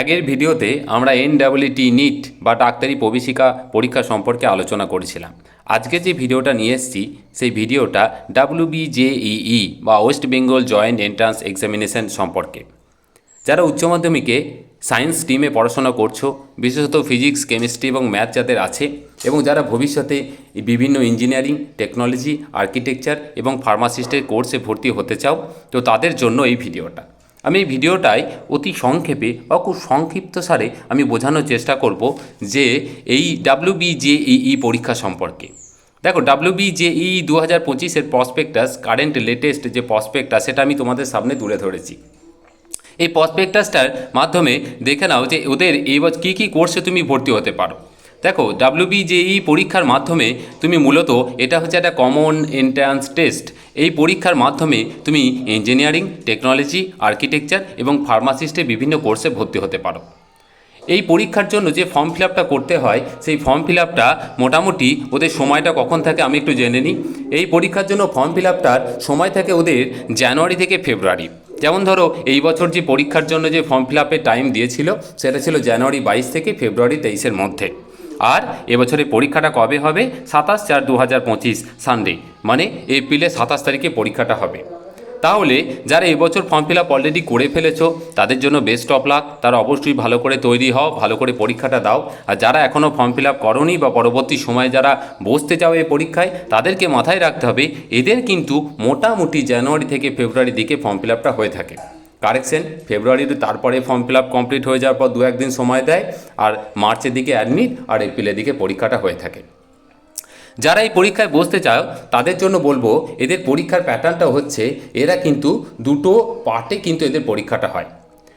আগের ভিডিওতে আমরা এনডাব্লিউটি নিট বা ডাক্তারি প্রবেশিকা পরীক্ষা সম্পর্কে আলোচনা করেছিলাম। আজকে যে ভিডিওটা নিয়ে এসেছি, সেই ভিডিওটা ডাব্লিউবিজেইই বা West Bengal joint entrance examination সম্পর্কে। যারা উচ্চ মাধ্যমিকে সায়েন্স স্ট্রিমে পড়াশোনা করছ, বিশেষত ফিজিক্স কেমিস্ট্রি এবং ম্যাথ যাদের আছে, এবং যারা ভবিষ্যতে বিভিন্ন ইঞ্জিনিয়ারিং টেকনোলজি আর্কিটেকচার এবং ফার্মাসিস্টের কোর্সে ভর্তি হতে চাও, তো তাদের জন্য এই ভিডিওটা। আমি এই ভিডিওটায় অতি সংক্ষেপে বা খুব সংক্ষিপ্ত সারে আমি বোঝানোর চেষ্টা করব যে এই ডাব্লিউবিজেইই পরীক্ষা সম্পর্কে। দেখো ডাব্লিউ ডাব্লিউবিজেই দু হাজার পঁচিশের প্রসপেক্টাস কারেন্ট লেটেস্ট যে প্রসপেক্টাস সেটা আমি তোমাদের সামনে তুলে ধরেছি। এই প্রসপেক্টাসটার মাধ্যমে দেখে নাও যে ওদের এই বছর কী কী কোর্সে তুমি ভর্তি হতে পারো। দেখো ডাব্লিউবিজেই পরীক্ষার মাধ্যমে তুমি মূলত, এটা হচ্ছে একটা কমন এন্ট্রান্স টেস্ট এই পরীক্ষার মাধ্যমে তুমি ইঞ্জিনিয়ারিং টেকনোলজি আর্কিটেকচার এবং ফার্মাসিস্টে বিভিন্ন কোর্সে ভর্তি হতে পারো। এই পরীক্ষার জন্য যে ফর্ম ফিল করতে হয়, সেই ফর্ম ফিল মোটামুটি ওদের সময়টা কখন থাকে আমি একটু জেনে নিই। এই পরীক্ষার জন্য ফর্ম ফিল সময় থাকে ওদের জানুয়ারি থেকে ফেব্রুয়ারি। যেমন ধরো, এই বছর যে পরীক্ষার জন্য যে ফর্ম ফিল টাইম দিয়েছিল, সেটা ছিল জানুয়ারি বাইশ থেকে ফেব্রুয়ারি তেইশের মধ্যে। আর এবছরের পরীক্ষাটা কবে হবে? সাতাশ চার দু হাজার পঁচিশ সানডে মানে এপ্রিলের সাতাশ তারিখে পরীক্ষাটা হবে। তাহলে যারা এবছর ফর্ম ফিল আপ অলরেডি করে ফেলেছো, তাদের জন্য বেস্ট অফ লাক তারা অবশ্যই ভালো করে তৈরি হও, ভালো করে পরীক্ষাটা দাও। আর যারা এখনও ফর্ম ফিল আপ করনি বা পরবর্তী সময়ে যারা বসতে চাও এই পরীক্ষায়, তাদেরকে মাথায় রাখতে হবে, এদের কিন্তু মোটামুটি জানুয়ারি থেকে ফেব্রুয়ারি দিকে ফর্ম ফিল আপটা হয়ে থাকে। কারেকশন, ফেব্রুয়ারির তারপরে ফর্ম ফিল আপ কমপ্লিট হয়ে যাওয়ার পর দু একদিন সময় দেয় আর মার্চের দিকে অ্যাডমিট আর এপ্রিলের দিকে পরীক্ষাটা হয়ে থাকে। যারা এই পরীক্ষায় বসতে চাও, তাদের জন্য বলব, এদের পরীক্ষার প্যাটার্নটা হচ্ছে, এরা কিন্তু দুটো পার্টে কিন্তু এদের পরীক্ষাটা হয়।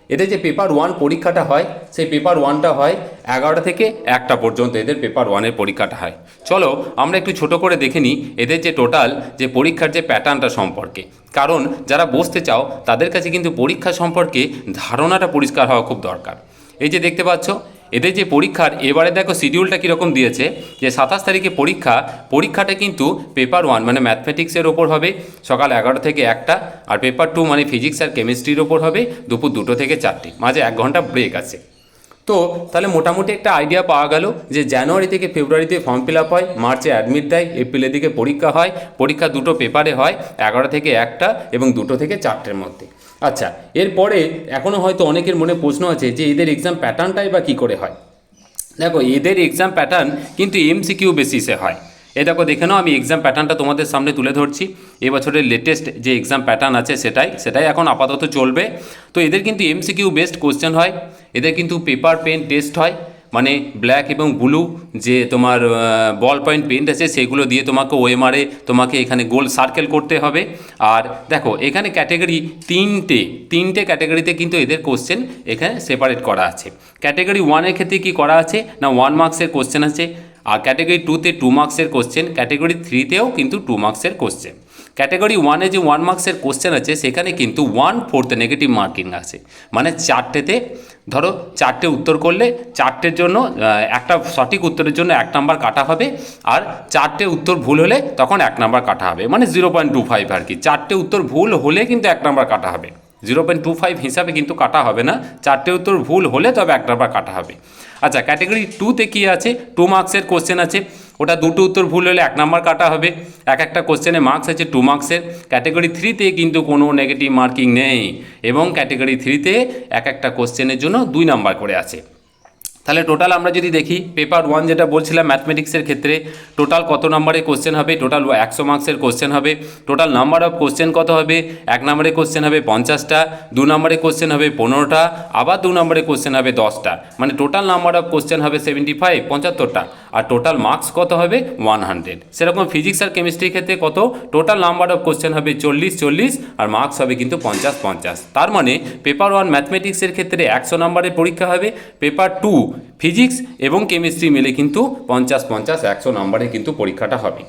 এদের যে পেপার ওয়ান পরীক্ষাটা হয়, সেই পেপার ওয়ানটা হয় এগারোটা থেকে একটা পর্যন্ত এদের পেপার ওয়ানের পরীক্ষাটা হয়। চলো, আমরা একটু ছোট করে দেখে নিই এদের যে টোটাল যে পরীক্ষার যে প্যাটার্নটা সম্পর্কে। কারণ, যারা বসতে চাও, তাদের কাছে কিন্তু পরীক্ষা সম্পর্কে ধারণাটা পরিষ্কার হওয়া খুব দরকার। এই যে দেখতে পাচ্ছ এদের যে পরীক্ষার, এবারে দেখো শিডিউলটা কীরকম দিয়েছে, যে সাতাশ তারিখে পরীক্ষা, পরীক্ষাটা কিন্তু পেপার ওয়ান মানে ম্যাথমেটিক্সের ওপর হবে, সকাল এগারো থেকে একটা, আর পেপার টু মানে ফিজিক্স আর কেমিস্ট্রির ওপর হবে, দুপুর দুটো থেকে চারটে, মাঝে এক ঘণ্টা ব্রেক আছে। তো, তাহলে মোটামুটি একটা আইডিয়া পাওয়া গেল, যে জানুয়ারি থেকে ফেব্রুয়ারিতে ফর্ম ফিল আপ হয়, মার্চে অ্যাডমিট দেয় এপ্রিলের দিকে পরীক্ষা হয়, পরীক্ষা দুটো পেপারে হয় এগারো থেকে একটা এবং দুটো থেকে চারটের মধ্যে। আচ্ছা এরপরে এখনও হয়তো অনেকের মনে প্রশ্ন আছে যে এদের এক্সাম প্যাটার্নটাই বা কী করে হয়? দেখো, এদের এক্সাম প্যাটার্ন কিন্তু এমসিকিউ বেসিসে হয়। এ দেখো, দেখে নাও, আমি এক্সাম প্যাটার্নটা তোমাদের সামনে তুলে ধরছি। এবছরের লেটেস্ট যে এক্সাম প্যাটার্ন আছে সেটাই সেটাই এখন আপাতত চলবে। তো এদের কিন্তু এমসিকিউ বেস্ট কোশ্চেন হয়, এদের কিন্তু পেপার পেন টেস্ট হয়। মানে ব্ল্যাক এবং ব্লু যে তোমার বল পয়েন্ট পেন্ট আছে, সেগুলো দিয়ে তোমাকে ওএমআরে তোমাকে এখানে গোল সার্কেল করতে হবে। আর দেখো, এখানে ক্যাটেগরি তিনটে তিনটে ক্যাটেগরিতে কিন্তু এদের কোশ্চেন এখানে সেপারেট করা আছে। ক্যাটেগরি ওয়ানের ক্ষেত্রে কি করা আছে? না ওয়ান মার্কসের কোশ্চেন আছে। আর ক্যাটেগরি টুতে টু মার্কসের কোশ্চেন ক্যাটেগরি থ্রিতেও কিন্তু টু মার্কসের কোশ্চেন ক্যাটেগরি ওয়ানে যে ওয়ান মার্কসের কোশ্চেন আছে, সেখানে কিন্তু ওয়ান ফোর্থ নেগেটিভ মার্কিং আছে। মানে চারটেতে, ধরো চারটে উত্তর করলে চারটের জন্য একটা সঠিক উত্তরের জন্য এক নাম্বার কাটা হবে, আর চারটে উত্তর ভুল হলে তখন এক নাম্বার কাটা হবে। মানে জিরো পয়েন্ট টু ফাইভ আর কি। চারটে উত্তর ভুল হলে কিন্তু এক নাম্বার কাটা হবে। জিরো পয়েন্ট টু ফাইভ হিসাবে কিন্তু কাটা হবে না। চারটে উত্তর ভুল হলে তবে এক নাম্বার কাটা হবে। আচ্ছা ক্যাটেগরি টুতে কী আছে? টু মার্কসের কোশ্চেন আছে। ওটা দুটো উত্তর ভুল হলে এক নাম্বার কাটা হবে। এক একটা কোশ্চেনে মার্কস আছে টু মার্কসের ক্যাটাগরি থ্রিতে কিন্তু কোনো নেগেটিভ মার্কিং নেই। এবং ক্যাটেগরি থ্রিতে এক একটা কোশ্চেনের জন্য দুই নাম্বার করে আছে। তাহলে টোটাল আমরা যদি দেখি পেপার ওয়ান যেটা বলছিলাম ম্যাথমেটিক্সের ক্ষেত্রে টোটাল কত নম্বরে কোশ্চেন হবে? টোটাল একশো মার্কসের কোশ্চেন হবে। টোটাল নাম্বার অফ কোশ্চেন কত হবে? এক নম্বরে কোশ্চেন হবে পঞ্চাশটা, দু নম্বরে কোশ্চেন হবে পনেরোটা, আবার দু নম্বরে কোশ্চেন হবে দশটা। মানে টোটাল নাম্বার অফ কোশ্চেন হবে সেভেন্টি ফাইভ পঁচাত্তরটা। আর টোটাল মার্কস কত হবে? ওয়ান হান্ড্রেড সেরকম ফিজিক্স আর কেমিস্ট্রির ক্ষেত্রে কত? টোটাল নাম্বার অফ কোশ্চেন হবে চল্লিশ চল্লিশ, আর মার্কস হবে কিন্তু পঞ্চাশ পঞ্চাশ। তার মানে পেপার ওয়ান ম্যাথমেটিক্সের ক্ষেত্রে একশো নম্বরের পরীক্ষা হবে। পেপার টু ফিজিক্স এবং কেমিস্ট্রি মিলে কিন্তু পঞ্চাশ পঞ্চাশ, একশো নম্বরে কিন্তু পরীক্ষাটা হবে।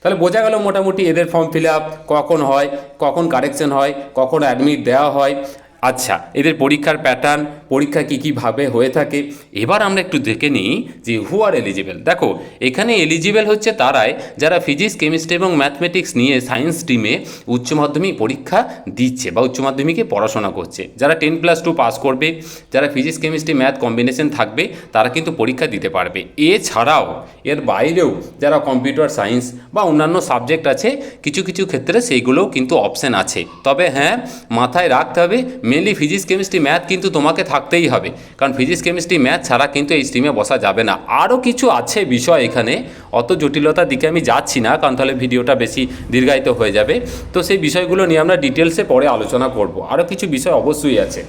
তাহলে বোঝা গেল মোটামুটি এদের ফর্ম ফিল আপ কখন হয়, কখন কারেকশন হয়, কখন অ্যাডমিট দেওয়া হয়। আচ্ছা এদের পরীক্ষার প্যাটার্ন পরীক্ষা কী কীভাবে হয়ে থাকে? এবার আমরা একটু দেখে নিই যে হু আর এলিজিবল দেখো, এখানে এলিজিবল হচ্ছে তারাই যারা ফিজিক্স কেমিস্ট্রি এবং ম্যাথমেটিক্স নিয়ে সায়েন্স স্ট্রিমে উচ্চ মাধ্যমিক পরীক্ষা দিচ্ছে বা উচ্চ মাধ্যমিকে পড়াশোনা করছে। যারা টেন প্লাস টু পাস করবে, যারা ফিজিক্স কেমিস্ট্রি ম্যাথ কম্বিনেশন থাকবে, তারা কিন্তু পরীক্ষা দিতে পারবে। এছাড়াও, এর বাইরেও যারা কম্পিউটার সায়েন্স বা অন্যান্য সাবজেক্ট আছে, কিছু কিছু ক্ষেত্রে সেইগুলোও কিন্তু অপশান আছে। তবে হ্যাঁ মাথায় রাখতে হবে মেনলি ফিজিক্স কেমিস্ট্রি ম্যাথ কিন্তু তোমাকে থাকতেই হবে। কারণ ফিজিক্স কেমিস্ট্রি ম্যাথ ছাড়া কিন্তু এই স্ট্রিমে বসা যাবে না। আরও কিছু আছে বিষয় এখানে। অত জটিলতার দিকে আমি যাচ্ছি না, কারণ তাহলে ভিডিওটা বেশি দীর্ঘায়িত হয়ে যাবে। তো সেই বিষয়গুলো নিয়ে আমরা ডিটেলসে পরে আলোচনা করব। আরও কিছু বিষয় অবশ্যই আছে।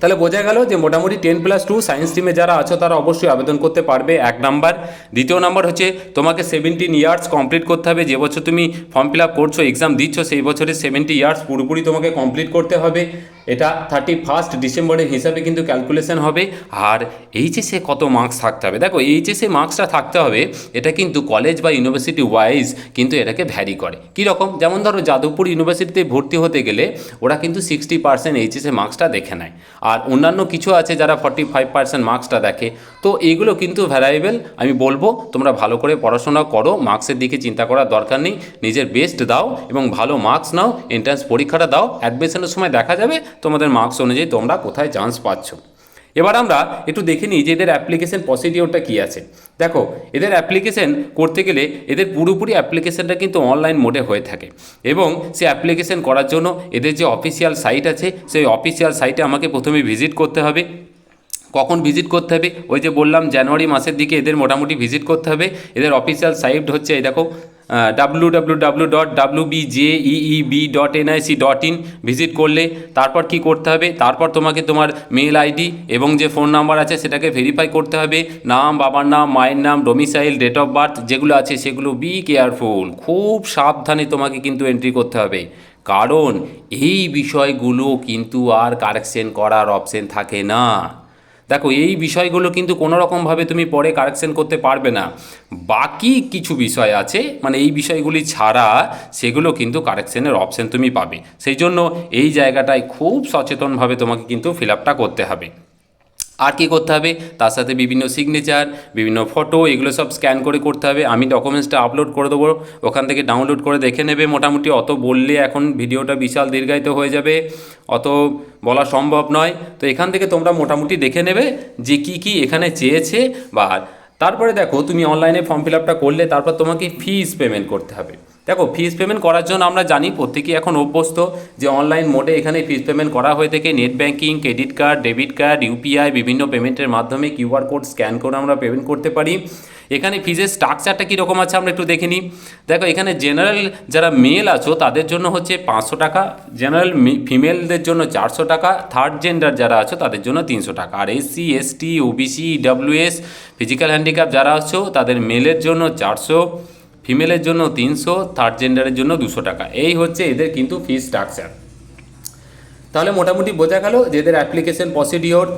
তাহলে বোঝা গেল যে মোটামুটি টেন প্লাস টু সায়েন্স টিমে যারা আছো, তারা অবশ্যই আবেদন করতে পারবে এক নাম্বার দ্বিতীয় নাম্বার হচ্ছে তোমাকে সেভেন্টিন ইয়ার্স কমপ্লিট করতে হবে। যে বছর তুমি ফর্ম ফিল আপ করছ এক্সাম দিচ্ছ, সেই বছরে সেভেন্টি ইয়ার্স পুরোপুরি তোমাকে কমপ্লিট করতে হবে। এটা থার্টি ফার্স্ট ডিসেম্বরের হিসাবে কিন্তু ক্যালকুলেশন হবে। আর এইচএসে কত মার্কস থাকতে হবে? দেখো, এইচএসে মার্কসটা থাকতে হবে, এটা কিন্তু কলেজ বা ইউনিভার্সিটি ওয়াইজ কিন্তু এটাকে ভ্যারি করে। কীরকম যেমন ধরো, যাদবপুর ইউনিভার্সিটিতে ভর্তি হতে গেলে ওরা কিন্তু সিক্সটি পার্সেন্ট এইচএসে মার্কসটা দেখে নেয়। আর অন্যান্য কিছু আছে যারা ফর্টি ফাইভ পার্সেন্ট মার্কসটা দেখে। তো এইগুলো কিন্তু ভ্যারাইবেল আমি বলব, তোমরা ভালো করে পড়াশোনা করো মার্কসের দিকে চিন্তা করার দরকার নেই, নিজের বেস্ট দাও এবং ভালো মার্কস নাও এন্ট্রান্স পরীক্ষাটা দাও অ্যাডমিশনের সময় দেখা যাবে তোমাদের মার্কস অনুযায়ী তোমরা কোথায় চান্স পাচ্ছ। এবার আমরা একটু দেখে নিই যে এদের অ্যাপ্লিকেশন প্রসিডিওরটা কী আছে। দেখো, এদের অ্যাপ্লিকেশন করতে গেলে এদের পুরোপুরি অ্যাপ্লিকেশনটা কিন্তু অনলাইন মোডে হয়ে থাকে এবং সে অ্যাপ্লিকেশন করার জন্য এদের যে অফিসিয়াল সাইট আছে, সেই অফিসিয়াল সাইটে আমাকে প্রথমে ভিজিট করতে হবে। কখন ভিজিট করতে হবে? ওই যে বললাম জানুয়ারি মাসের দিকে এদের মোটামুটি ভিজিট করতে হবে। এদের অফিসিয়াল সাইট হচ্ছে, এই দেখো W W W dot W B J B dot NIC dot in visit করলে, তারপর কি করতে হবে? তারপর তোমাকে তোমার মেল আইডি এবং যে ফোন নাম্বার আছে, সেটাকে ভেরিফাই করতে হবে। নাম, বাবার নাম, মায়ের নাম ডোমিসাইল ডেট অফ বার্থ যেগুলো আছে, সেগুলো বি কেয়ারফুল খুব সাবধানে তোমাকে কিন্তু এন্ট্রি করতে হবে। কারণ এই বিষয়গুলো কিন্তু আর কারেকশন করার অপশন থাকে না। দেখো, এই বিষয়গুলো কিন্তু কোনো রকমভাবে তুমি পরে কারেকশন করতে পারবে না। বাকি কিছু বিষয় আছে মানে এই বিষয়গুলি ছাড়া সেগুলো কিন্তু কারেকশনের অপশন তুমি পাবে। সেই জন্য এই জায়গাটায় খুব সচেতনভাবে তোমাকে কিন্তু ফিল আপটা করতে হবে। আর কি করতে হবে? তার সাথে বিভিন্ন সিগনেচার বিভিন্ন ফটো এগুলো সব স্ক্যান করে করতে হবে। আমি ডকুমেন্টসটা আপলোড করে দেবো। ওখান থেকে ডাউনলোড করে দেখে নেবে মোটামুটি। অত বললে এখন ভিডিওটা বিশাল দীর্ঘায়িত হয়ে যাবে। অত বলা সম্ভব নয়। তো এখান থেকে তোমরা মোটামুটি দেখে নেবে যে কি কি এখানে চেয়েছে বা তারপরে দেখো, তুমি অনলাইনে ফর্ম ফিল আপটা করলে তারপর তোমাকে ফিস পেমেন্ট করতে হবে। দেখো ফিস পেমেন্ট করার জন্য আমরা জানি প্রত্যেকেই এখন অভ্যস্ত যে অনলাইন মোডে এখানে ফিস পেমেন্ট করা হয়ে থাকে। Net banking credit card debit card UPI বিভিন্ন পেমেন্টের মাধ্যমে কিউআর কোড স্ক্যান করে আমরা পেমেন্ট করতে পারি। এখানে ফিজের স্ট্রাকচারটা কীরকম আছে আমরা একটু দেখে নিই। দেখো, এখানে জেনারেল যারা মেল আছো, তাদের জন্য হচ্ছে পাঁচশো টাকা। জেনারেল ফিমেলদের জন্য চারশো টাকা। থার্ড জেন্ডার যারা আছো, তাদের জন্য তিনশো টাকা। আর SC ST OBC WS physical handicap যারা আছো, তাদের মেলের জন্য চারশো। ফিমেলের জন্য তিনশো থার্ড জেন্ডারের জন্য দুশো টাকা। এই হচ্ছে এদের কিন্তু ফিস স্ট্রাকচার তাহলে মোটামুটি বোঝা গেল যে এদের অ্যাপ্লিকেশন প্রসিডিওর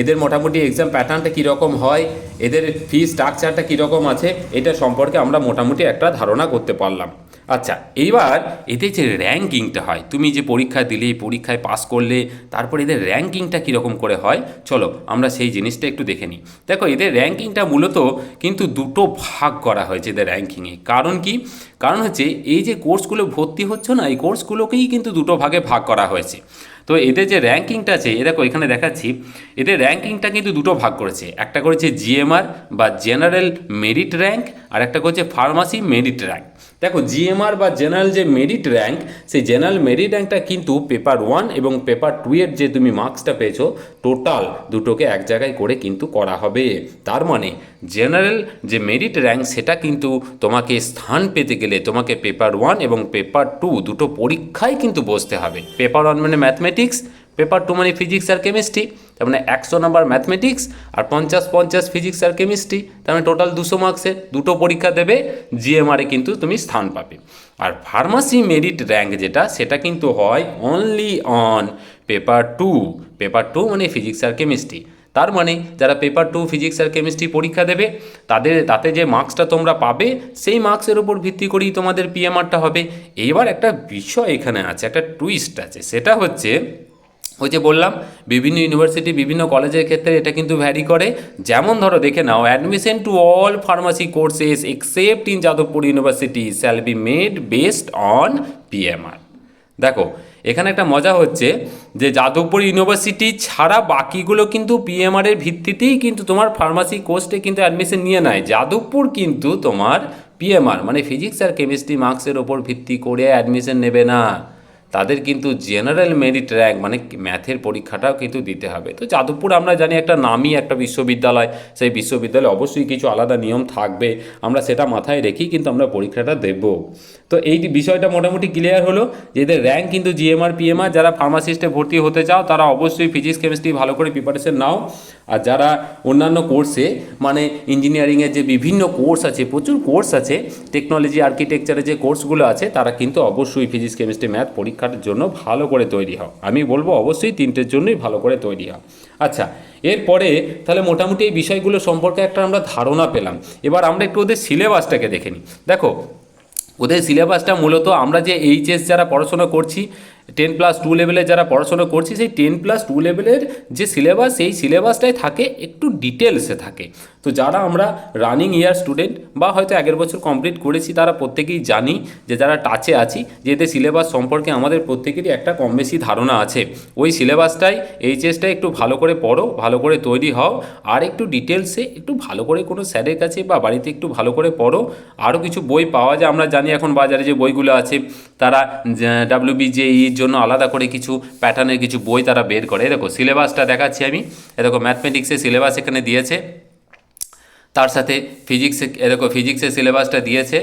এদের মোটামুটি এক্সাম প্যাটার্নটা কীরকম হয়, এদের ফি স্ট্রাকচারটা কীরকম আছে, এটা সম্পর্কে আমরা মোটামুটি একটা ধারণা করতে পারলাম। আচ্ছা এইবার এদের যে র্যাঙ্কিংটা হয়, তুমি যে পরীক্ষা দিলে, পরীক্ষায় পাস করলে, তারপর এদের র্যাঙ্কিংটা কীরকম করে হয়? চলো, আমরা সেই জিনিসটা একটু দেখে নিই। দেখো, এদের র্যাঙ্কিংটা মূলত কিন্তু দুটো ভাগ করা হয়েছে এদের র্যাঙ্কিংয়ে। কারণ কি? কারণ হচ্ছে, এই যে কোর্সগুলো ভর্তি হচ্ছে না, এই কোর্সগুলোকেই কিন্তু দুটো ভাগে ভাগ করা হয়েছে। তো এদের যে র্যাঙ্কিংটা আছে, এ দেখো, এখানে দেখাচ্ছি, এদের র্যাঙ্কিংটা কিন্তু দুটো ভাগ করেছে। একটা করেছে জিএমআর বা জেনারেল মেরিট র্যাঙ্ক, আর একটা করেছে ফার্মাসি মেরিট র্যাঙ্ক। দেখো জিএমআর বা জেনারেল যে মেরিট র্যাঙ্ক সেই জেনারেল মেরিট র্যাঙ্কটা কিন্তু পেপার ওয়ান এবং পেপার টু এর যে তুমি মার্কসটা পেয়েছ টোটাল দুটোকে এক জায়গায় করে কিন্তু করা হবে। তার মানে জেনারেল যে মেরিট র্যাঙ্ক সেটা কিন্তু তোমাকে স্থান পেতে গেলে তোমাকে পেপার ওয়ান এবং পেপার টু দুটো পরীক্ষায় কিন্তু বসতে হবে। পেপার ওয়ান মানে ম্যাথমেটিক্স পেপার টু মানে ফিজিক্স আর কেমিস্ট্রি তার মানে একশো নাম্বার ম্যাথমেটিক্স আর পঞ্চাশ পঞ্চাশ ফিজিক্স আর কেমিস্ট্রি তার মানে টোটাল দুশো মার্কসের দুটো পরীক্ষা দেবে জিএমআরে কিন্তু তুমি স্থান পাবে। আর ফার্মাসি মেরিট র্যাঙ্ক যেটা, সেটা কিন্তু হয় only on paper two paper two মানে ফিজিক্স আর কেমিস্ট্রি তার মানে যারা পেপার টু ফিজিক্স আর কেমিস্ট্রি পরীক্ষা দেবে, তাদের, তাতে যে মার্কসটা তোমরা পাবে, সেই মার্কসের উপর ভিত্তি করেই তোমাদের পিএমআরটা হবে। এইবার একটা বিষয় এখানে আছে, একটা টুইস্ট আছে। সেটা হচ্ছে ওই যে বললাম, বিভিন্ন ইউনিভার্সিটি বিভিন্ন কলেজের ক্ষেত্রে এটা কিন্তু ভ্যারি করে। যেমন ধরো, দেখে নাও admission to all pharmacy courses except in Jadavpur university shall be made based on PMR দেখো, এখানে একটা মজা হচ্ছে যে যাদবপুর ইউনিভার্সিটি ছাড়া বাকিগুলো কিন্তু পিএমআর এর ভিত্তিতেই কিন্তু তোমার ফার্মাসি কোর্সে কিন্তু অ্যাডমিশন নিয়ে নেয়। যাদবপুর কিন্তু তোমার পিএমআর মানে ফিজিক্স আর কেমিস্ট্রি মার্কসের ওপর ভিত্তি করে অ্যাডমিশন নেবে না। তাদের কিন্তু জেনারেল মেরিট র্যাঙ্ক মানে ম্যাথের পরীক্ষাটাও কিন্তু দিতে হবে। তো যাদবপুর আমরা জানি একটা নামই একটা বিশ্ববিদ্যালয়, সেই বিশ্ববিদ্যালয়ে অবশ্যই কিছু আলাদা নিয়ম থাকবে, আমরা সেটা মাথায় রেখেই কিন্তু আমরা পরীক্ষাটা দেব। তো এই বিষয়টা মোটামুটি ক্লিয়ার হলো যে এদের র্যাঙ্ক কিন্তু জিএমআর পিএমআর যারা ফার্মাসিস্টে ভর্তি হতে চাও, তারা অবশ্যই ফিজিক্স কেমিস্ট্রি ভালো করে প্রিপারেশন নাও। আর যারা অন্যান্য কোর্সে মানে ইঞ্জিনিয়ারিংয়ের যে বিভিন্ন কোর্স আছে, প্রচুর কোর্স আছে টেকনোলজি আর্কিটেকচারের যে কোর্সগুলো আছে, তারা কিন্তু অবশ্যই ফিজিক্স কেমিস্ট্রি ম্যাথ পরীক্ষার জন্য ভালো করে তৈরি হও। আমি বলব অবশ্যই তিনটের জন্যই ভালো করে তৈরি হও। আচ্ছা এরপরে তাহলে মোটামুটি এই বিষয়গুলো সম্পর্কে একটা আমরা ধারণা পেলাম। এবার আমরা একটু ওদের সিলেবাসটাকে দেখে নিই। দেখো, ওদের সিলেবাসটা মূলত আমরা যে এইচএস যারা পড়াশোনা করছি টেন প্লাস টু লেভেলে যারা পড়াশোনা করছি, সেই টেন প্লাস টু লেভেলের যে সিলেবাস সেই সিলেবাসটাই থাকে, একটু ডিটেলসে থাকে। তো যারা আমরা রানিং ইয়ার স্টুডেন্ট বা হয়তো আগের বছর কমপ্লিট করেছি, তারা প্রত্যেকেই জানি যে যারা টাচে আছি, যে এদের সিলেবাস সম্পর্কে আমাদের প্রত্যেকেরই একটা কম বেশি ধারণা আছে। ওই সিলেবাসটাই এইচএসটা একটু ভালো করে পড়ো, ভালো করে তৈরি হও, আর একটু ডিটেলসে একটু ভালো করে কোনো স্যারের কাছে বা বাড়িতে একটু ভালো করে পড়ো। আরও কিছু বই পাওয়া যায়, আমরা জানি এখন বাজারে যে বইগুলো আছে, তারা ডাব্লিউবিজেইর জন্য আলাদা করে কিছু প্যাটার্নের কিছু বই তারা বের করে। দেখো সিলেবাসটা দেখাচ্ছি আমি। এ দেখো ম্যাথমেটিক্সের সিলেবাস এখানে দিয়েছে। তার সাথে ফিজিক্সে এ দেখো ফিজিক্সের সিলেবাসটা দিয়েছে।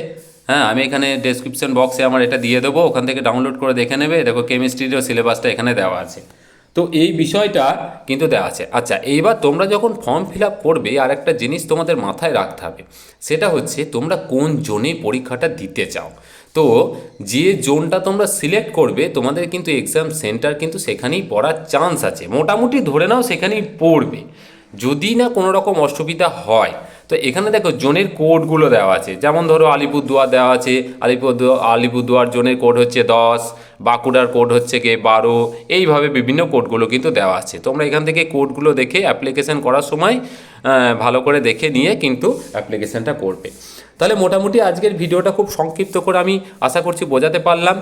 হ্যাঁ আমি এখানে ডেসক্রিপশন বক্সে আমার এটা দিয়ে দেবো। ওখান থেকে ডাউনলোড করে দেখে নেবে। দেখো কেমিস্ট্রিরও সিলেবাসটা এখানে দেওয়া আছে। তো এই বিষয়টা কিন্তু দেওয়া আছে। আচ্ছা এইবার তোমরা যখন ফর্ম ফিল আপ করবে আর একটা জিনিস তোমাদের মাথায় রাখতে হবে। সেটা হচ্ছে তোমরা কোন জোনে পরীক্ষাটা দিতে চাও? তো যে জোনটা তোমরা সিলেক্ট করবে, তোমাদের কিন্তু এক্সাম সেন্টার কিন্তু সেখানেই পড়ার চান্স আছে। মোটামুটি ধরে নাও সেখানেই পড়বে। যদি না কোনো রকম অসুবিধা হয়, তো এখানে দেখো জোনের কোডগুলো দেওয়া আছে। যেমন ধরো আলিপুরদুয়ার দেওয়া আছে আলিপুরদুয়ার আলিপুরদুয়ার জোনের কোড হচ্ছে দশ, বাঁকুড়ার কোড হচ্ছে গিয়ে বারো, এইভাবে বিভিন্ন কোডগুলো কিন্তু দেওয়া আছে। তোমরা এখান থেকে কোডগুলো দেখে অ্যাপ্লিকেশন করার সময় ভালো করে দেখে নিয়ে কিন্তু অ্যাপ্লিকেশনটা করবে। তাহলে মোটামুটি আজকের ভিডিওটা খুব সংক্ষিপ্ত করে আমি আশা করছি বোঝাতে পারলাম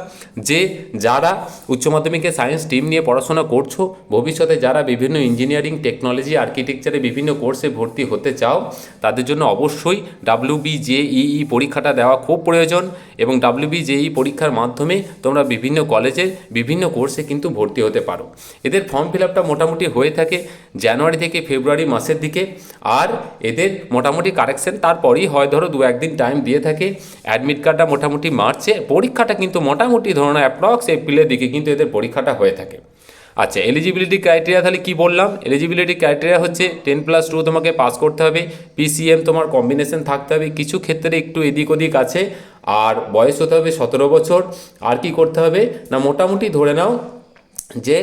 যে যারা উচ্চ মাধ্যমিকে সায়েন্স টিম নিয়ে পড়াশোনা করছ, ভবিষ্যতে যারা বিভিন্ন ইঞ্জিনিয়ারিং টেকনোলজি আর্কিটেকচারে বিভিন্ন কোর্সে ভর্তি হতে চাও, তাদের জন্য অবশ্যই ডাব্লিউবিজেইই পরীক্ষাটা দেওয়া খুব প্রয়োজন। এবং ডাব্লিউবিজেই পরীক্ষার মাধ্যমে তোমরা বিভিন্ন কলেজে বিভিন্ন কোর্সে কিন্তু ভর্তি হতে পারো। এদের ফর্ম ফিল আপটা মোটামুটি হয়ে থাকে জানুয়ারি থেকে ফেব্রুয়ারি মাসের দিকে। আর এদের মোটামুটি কারেকশন তারপরেই হয়, ধরো দু একদিন টাইম দিয়ে থাকে। অ্যাডমিট কার্ডটা মোটামুটি মার্চে পরীক্ষাটা কিন্তু মোটামুটি ধরো অ্যাপ্রক্স এপ্রিলের দিকে কিন্তু এদের পরীক্ষাটা হয়ে থাকে। আচ্ছা এলিজিবিলিটি ক্রাইটেরিয়া তাহলে কি বললাম? এলিজিবিলিটি ক্রাইটেরিয়া হচ্ছে টেন প্লাস টু তোমাকে পাস করতে হবে। পিসিএম তোমার কম্বিনেশন থাকতে হবে। কিছু ক্ষেত্রে একটু এদিক ওদিক আছে। আর বয়স হতে হবে সতেরো বছর। আর কি করতে হবে? না, মোটামুটি ধরে নাও যে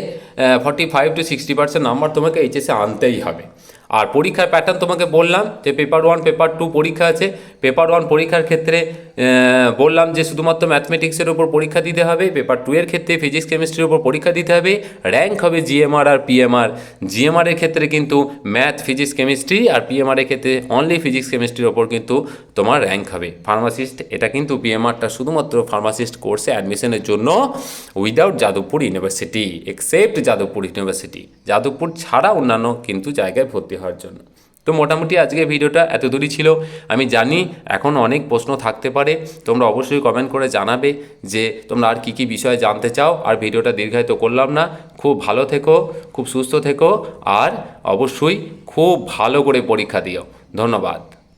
forty five to sixty percent number তোমাকে এইচএসে আনতেই হবে। আর পরীক্ষার প্যাটার্ন তোমাকে বললাম যে পেপার ওয়ান পেপার টু পরীক্ষা আছে। পেপার ওয়ান পরীক্ষার ক্ষেত্রে বললাম যে শুধুমাত্র ম্যাথমেটিক্সের উপর পরীক্ষা দিতে হবে পেপার টু এর ক্ষেত্রে ফিজিক্স কেমিস্ট্রির উপর পরীক্ষা দিতে হবে র্যাঙ্ক হবে জিএমআর আর পিএমআর জিএমআর এর ক্ষেত্রে কিন্তু ম্যাথ ফিজিক্স কেমিস্ট্রি আর পিএমআর এর ক্ষেত্রে অনলি ফিজিক্স কেমিস্ট্রির ওপর কিন্তু তোমার র্যাঙ্ক হবে। ফার্মাসিস্ট এটা কিন্তু পিএমআরটা শুধুমাত্র ফার্মাসিস্ট কোর্সে অ্যাডমিশনের জন্য without Jadavpur university except Jadavpur university Jadavpur ছাড়া অন্যান্য কিন্তু জায়গায় ভর্তি হওয়ার জন্য। তো মোটামুটি আজকে ভিডিওটা এত দূরই ছিল। আমি জানি এখন অনেক প্রশ্ন থাকতে পারে। তোমরা অবশ্যই কমেন্ট করে জানাবে যে তোমরা আর কী কী বিষয়ে জানতে চাও। আর ভিডিওটা দীর্ঘায়িত করলাম না। খুব ভালো থেকো, খুব সুস্থ থেকো। আর অবশ্যই খুব ভালো করে পরীক্ষা দিও। ধন্যবাদ।